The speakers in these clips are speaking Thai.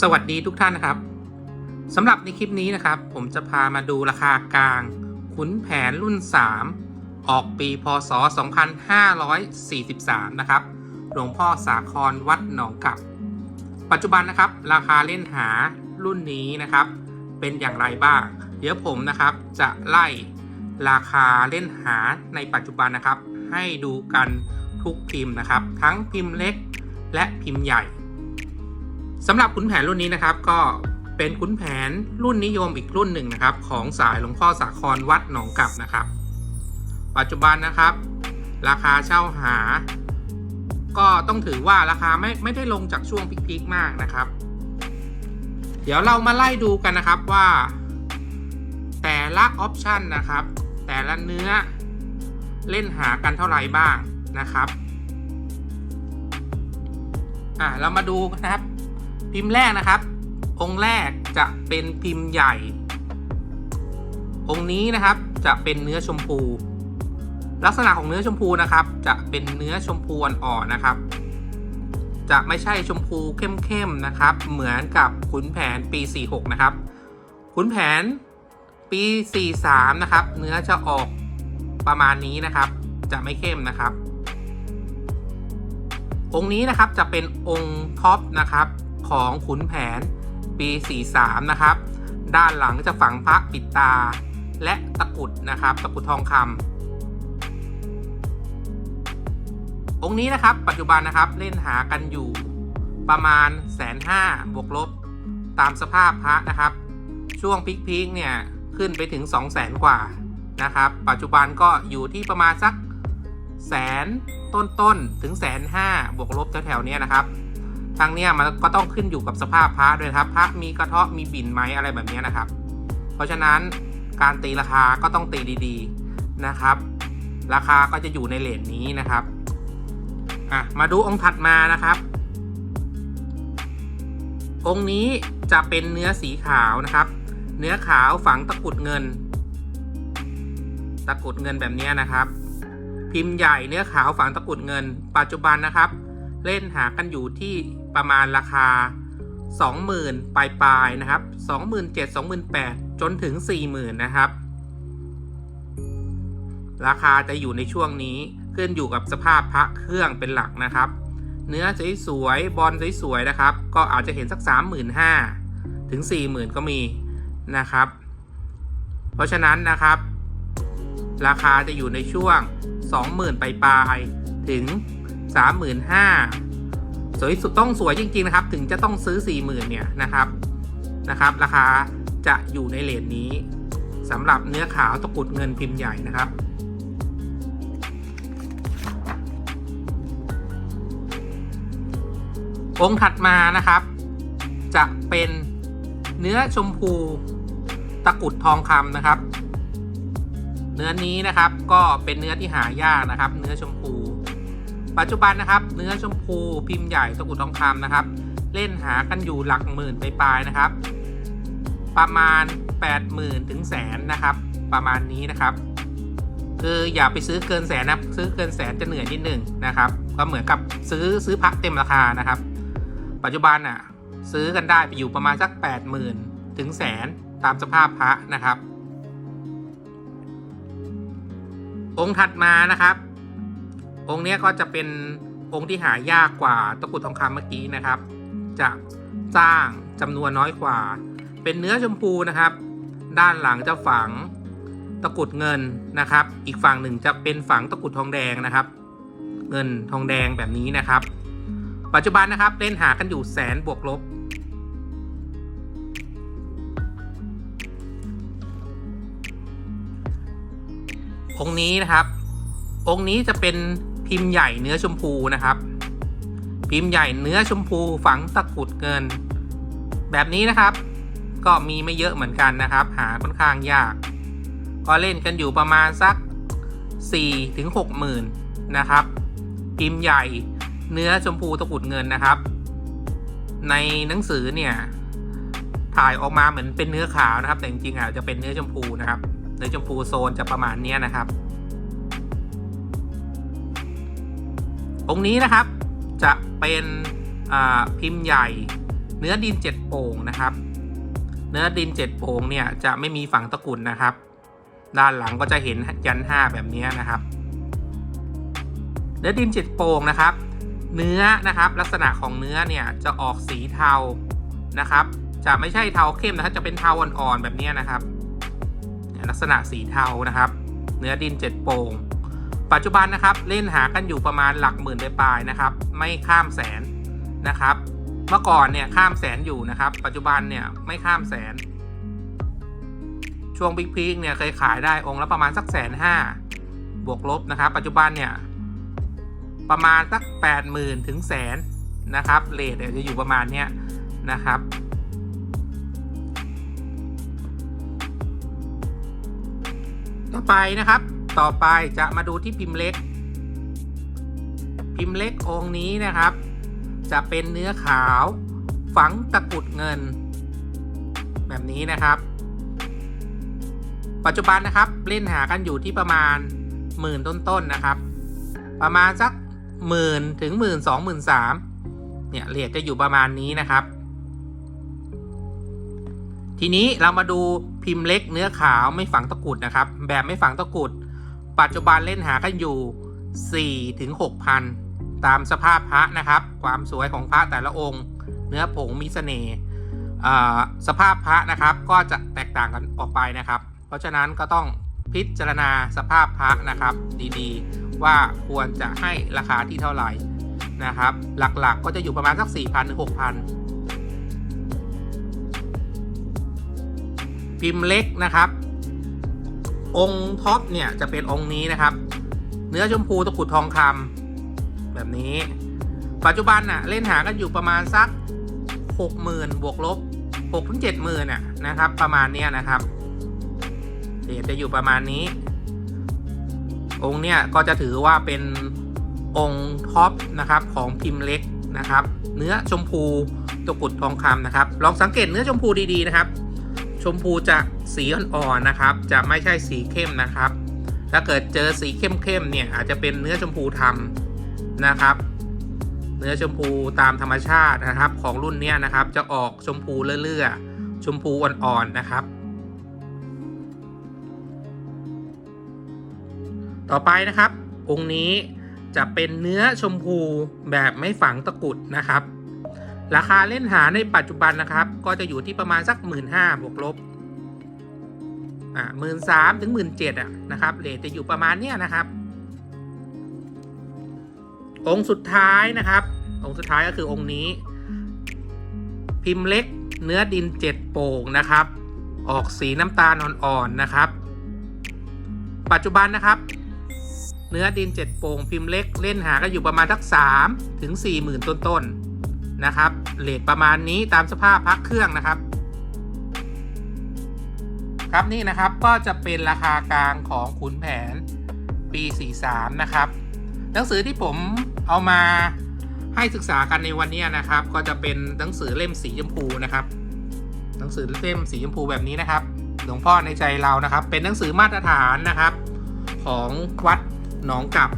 สวัสดีทุกท่านนะครับสำหรับในคลิปนี้นะครับ ผมจะพามาดูราคากลาง ขุนแผนรุ่น 3 ออกปีพศ 2543 นะครับ หลวงพ่อสาครวัดหนองกับ ปัจจุบันนะครับ ราคาเล่นหารุ่นนี้นะครับ เป็นอย่างไรบ้าง เดี๋ยวผมนะครับจะไล่ราคาเล่นหาในปัจจุบันนะครับ ให้ดูกันทุกพิมพ์นะครับ ทั้งพิมพ์เล็กและพิมพ์ใหญ่ สำหรับขุนแผนรุ่นนี้นะครับก็เป็นขุนแผนรุ่นนิยมอีกรุ่นหนึ่งนะครับ ของสายหลวงพ่อสาครวัดหนองกับนะครับ ปัจจุบันนะครับ ราคาเช่าหา ก็ต้องถือว่าราคาไม่ไม่ได้ลงจากช่วงพีคๆมากนะครับ เดี๋ยวเรามาไล่ดูกันนะครับว่า แต่ละออปชันนะครับ แต่ละเนื้อเล่นหากันเท่าไหร่บ้างนะครับอะเรามาดูกันนะครับ พิมพ์แรกนะครับ องค์แรกจะเป็นพิมพ์ใหญ่ องค์นี้นะครับจะเป็นเนื้อชมพู ลักษณะของเนื้อชมพูนะครับ จะเป็นเนื้อชมพูอ่อนๆนะครับ จะไม่ใช่ชมพูเข้มๆนะครับ เหมือนกับขุนแผนปี 46 นะครับ ขุนแผนปี 43 นะครับ เนื้อจะออกประมาณนี้นะครับ จะไม่เข้มนะครับ องค์นี้นะครับจะเป็นองค์ท็อปนะครับ ของขุนแผนปี 43 นะครับ ด้านหลังจะฝังพระปิดตา และตะกุดนะครับตะกุดทองคำองค์นี้นะครับปัจจุบันนะครับเล่นหากันอยู่ประมาณแสนห้าบวกลบตามสภาพพระนะครับ ช่วงพีคๆเนี่ยขึ้นไปถึง 2 0 0แสนกว่านะครับ ปัจจุบันก็อยู่ที่ประมาณสักแสนต้นๆถึงแสนห้าบวกลบแถวๆเนี้ยนะครับ ทางเนี้ยมันก็ต้องขึ้นอยู่กับสภาพพระด้วยครับพระมีกระเทาะมีบินไหมอะไรแบบนี้นะครับ เพราะฉะนั้นการตีราคาก็ต้องตีดีๆนะครับ ราคาก็จะอยู่ในเลทนี้นะครับอะมาดูองค์ถัดมานะครับ องค์นี้จะเป็นเนื้อสีขาวนะครับ เนื้อขาวฝังตะกุดเงิน ตะกุดเงินแบบนี้นะครับ พิมพ์ใหญ่เนื้อขาวฝังตะกุดเงิน ปัจจุบันนะครับ เล่นหากันอยู่ที่ประมาณราคา 20,000ปลายปลายๆนะครับ 27,000 28,000 จนถึง 40,000 นะครับ ราคาจะอยู่ในช่วงนี้ขึ้นอยู่กับสภาพพระเครื่องเป็นหลักนะครับ เนื้อสวยๆบอลสวยๆนะครับ ก็อาจจะเห็นสัก 35,000 ถึง 40,000 ก็มีนะครับ เพราะฉะนั้นนะครับ ราคาจะอยู่ในช่วง 20,000 ปลายๆถึง 35,000สวยสุดต้องสวยจริง ๆ นะครับ ถึงจะต้องซื้อ 40,000เนี่ยนะครับนะครับ ราคาจะอยู่ในเลนนี้สำหรับเนื้อขาวตะกุดเงินพิมพ์ใหญ่นะครับองค์ถัดมานะครับ จะเป็นเนื้อชมพูตะกุดทองคำนะครับ เนื้อนี้นะครับก็เป็นเนื้อที่หายากนะครับ เนื้อชมพู ปัจจุบันนะครับ เนื้อชมพูพิมพ์ใหญ่ตะกุดทองคำนะครับ เล่นหากันอยู่หลักหมื่นไปปลายนะครับ ประมาณ 80,000ถึงแสนนะครับ ประมาณนี้นะครับ คืออย่าไปซื้อเกินแสนนะซื้อเกินแสนจะเหนื่อยนิดหนึ่งนะครับ ก็เหมือนกับซื้อซื้อพักเต็มราคานะครับ ปัจจุบันอะซื้อกันได้ไปอยู่ประมาณสัก 80,000ถึงแสนตามสภาพพระนะครับ องค์ถัดมานะครับ องค์นี้ก็จะเป็นองค์ที่หายากกว่าตะกุดทองคำเมื่อกี้นะครับ จะจ้างจำนวนน้อยกว่า เป็นเนื้อชมพูนะครับ ด้านหลังจะฝังตะกุดเงินนะครับ อีกฝั่งหนึ่งจะเป็นฝังตะกุดทองแดงนะครับ เงินทองแดงแบบนี้นะครับ ปัจจุบันนะครับเล่นหากันอยู่แสนบวกลบองค์นี้นะครับ องค์นี้จะเป็น พิมพ์ใหญ่เนื้อชมพูนะครับ พิมพ์ใหญ่เนื้อชมพูฝังตะกรุดเงิน แบบนี้นะครับ ก็มีไม่เยอะเหมือนกันนะครับ หาค่อนข้างยาก ก็เล่นกันอยู่ประมาณสัก4ถึงหมื่นนะครับ พิมพ์ใหญ่เนื้อชมพูตะกรุดเงินนะครับ ในหนังสือเนี่ยถ่ายออกมาเหมือนเป็นเนื้อขาวนะครับ แต่จริงๆอะจะเป็นเนื้อชมพูนะครับ เนื้อชมพูโซนจะประมาณนี้นะครับ องค์นี้นะครับจะเป็นพิมพ์ใหญ่ เนื้อดินเจ็ดโป่งนะครับ เนื้อดินเจ็ดโป่งเนี่ยจะไม่มีฝังตะกรุดนะครับ ด้านหลังก็จะเห็นยันห้าแบบนี้นะครับ เนื้อดินเจ็ดโป่งนะครับ เนื้อนะครับลักษณะของเนื้อเนี่ยจะออกสีเทานะครับ จะไม่ใช่เทาเข้มนะครับ จะเป็นเทาอ่อนๆแบบนี้นะครับลักษณะสีเทานะครับ เนื้อดินเจ็ดโป่ง ปัจจุบันนะครับเล่นหากันอยู่ประมาณหลักหมื่นปลายๆนะครับ ไม่ข้ามแสนนะครับ เมื่อก่อนเนี่ยข้ามแสนอยู่นะครับ ปัจจุบันเนี่ยไม่ข้ามแสน ช่วงบิ๊กพีคเนี่ยเคยขายได้องค์ละประมาณสักแสนห้าบวกลบนะครับ ปัจจุบันเนี่ยประมาณสักแปดหมื่นถึงแสนนะครับเลทจะอยู่ประมาณเนี้ยนะครับต่อไปนะครับ ต่อไปจะมาดูที่พิมพ์เล็ก พิมพ์เล็กองค์นี้นะครับ จะเป็นเนื้อขาวฝังตะกุดเงิน แบบนี้นะครับ ปัจจุบันนะครับเล่นหากันอยู่ที่ประมาณหมื่นต้นๆนนะครับ ประมาณสักหมื่นถึงหมื่นสองหมื่นสามเนี่ยเรทจะอยู่ประมาณนี้นะครับ ทีนี้เรามาดูพิมพ์เล็กเนื้อขาวไม่ฝังตะกุดนะครับ แบบไม่ฝังตะกุด ปัจจุบันเล่นหากันอยู่ 4 ถึง6พันตามสภาพพระนะครับ ความสวยของพระแต่ละองค์ เนื้อผงมีเสน่ห์อ่าสภาพพระนะครับก็จะแตกต่างกันออกไปนะครับ เพราะฉะนั้นก็ต้องพิจารณาสภาพพระนะครับ ดีๆ ว่าควรจะให้ราคาที่เท่าไหร่นะครับ หลักๆก็จะอยู่ประมาณสัก 4,000ถึง6,000 พิมพ์เล็กนะครับ องค์ท็อปเนี่ยจะเป็นองค์นี้นะครับ เนื้อชมพูตะกรุดทองคำแบบนี้ ปัจจุบันน่ะเล่นหากันอยู่ประมาณสัก 60,000 บวกลบ6ถึง70,000น่ะนะครับ ประมาณเนี้ยนะครับเดี๋ยวจะอยู่ประมาณนี้ องค์เนี่ยก็จะถือว่าเป็นองค์ท็อปนะครับของพิมพ์เล็กนะครับ เนื้อชมพูตะกรุดทองคำนะครับ ลองสังเกตเนื้อชมพูดีๆนะครับ ชมพูจะสีอ่อนๆนะครับจะไม่ใช่สีเข้มนะครับ ถ้าเกิดเจอสีเข้มๆเนี่ยอาจจะเป็นเนื้อชมพูทำนะครับ เนื้อชมพูตามธรรมชาตินะครับ ของรุ่นเนี้ยนะครับจะออกชมพูเลื่อๆชมพูอ่อนๆนะครับ ต่อไปนะครับ องค์นี้จะเป็นเนื้อชมพูแบบไม่ฝังตะกุดนะครับ ราคาเล่นหาในปัจจุบันนะครับ ก็จะอยู่ที่ประมาณสัก 1 5ื่นห้าบวกลบ อ่าหมื่นสามถึงหมื่นเจ็ดอะนะครับเรทจะอยู่ประมาณเนี้ยนะครับ องค์สุดท้ายนะครับ องค์สุดท้ายก็คือองค์นี้ พิมพ์เล็กเนื้อดินเจ็ดโป่งนะครับ ออกสีน้ำตาลอ่อนๆนะครับ ปัจจุบันนะครับ เนื้อดินเจ็ดโป่งพิมพ์เล็กเล่นหาก็อยู่ประมาณสักสามถึงสี่หมื่นต้นๆนะครับเลทประมาณนี้ตามสภาพพักเครื่องนะครับ ครับนี่นะครับก็จะเป็นราคากลางของขุนแผนปี 43 นะครับ หนังสือที่ผมเอามาให้ศึกษากันในวันนี้นะครับ ก็จะเป็นหนังสือเล่มสีชมพูนะครับ หนังสือเล่มสีชมพูแบบนี้นะครับ หลวงพ่อในใจเรานะครับ เป็นหนังสือมาตรฐานนะครับ ของวัดหนองกับ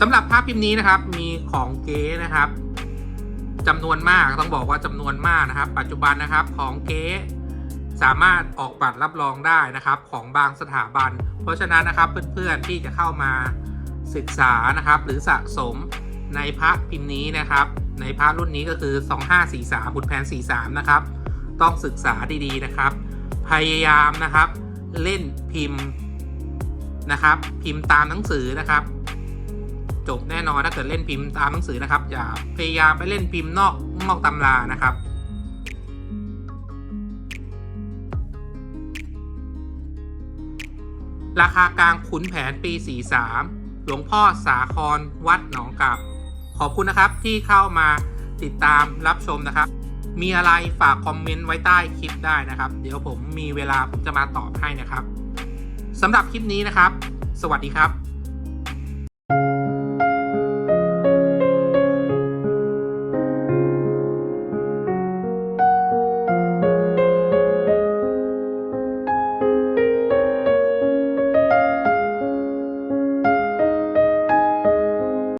สำหรับภาพพิมพ์นี้นะครับมีของเก๊นะครับจำนวนมากต้องบอกว่าจำนวนมากนะครับ ปัจจุบันนะครับของเก๊ สามารถออกบัตรรับรองได้นะครับของบางสถาบัน เพราะฉะนั้นนะครับเพื่อนๆที่จะเข้ามาศึกษานะครับ หรือสะสมในพระพิมพ์นี้นะครับ ในพระรุ่นนี้ก็คือ 2543บุตรแผน 43 นะครับ ต้องศึกษาดีๆนะครับ พยายามนะครับเล่นพิมพ์นะครับ พิมพ์ตามหนังสือนะครับ จบแน่นอนถ้าเกิดเล่นพิมพ์ตามหนังสือนะครับ อย่าพยายามไปเล่นพิมพ์นอกนอกตำรานะครับ ราคากลางขุนแผนปี 43 หลวงพ่อสาครวัดหนองกับ ขอบคุณนะครับที่เข้ามาติดตามรับชมนะครับ มีอะไรฝากคอมเมนต์ไว้ใต้คลิปได้นะครับ เดี๋ยวผมมีเวลาผมจะมาตอบให้นะครับสำหรับคลิปนี้นะครับ สวัสดีครับ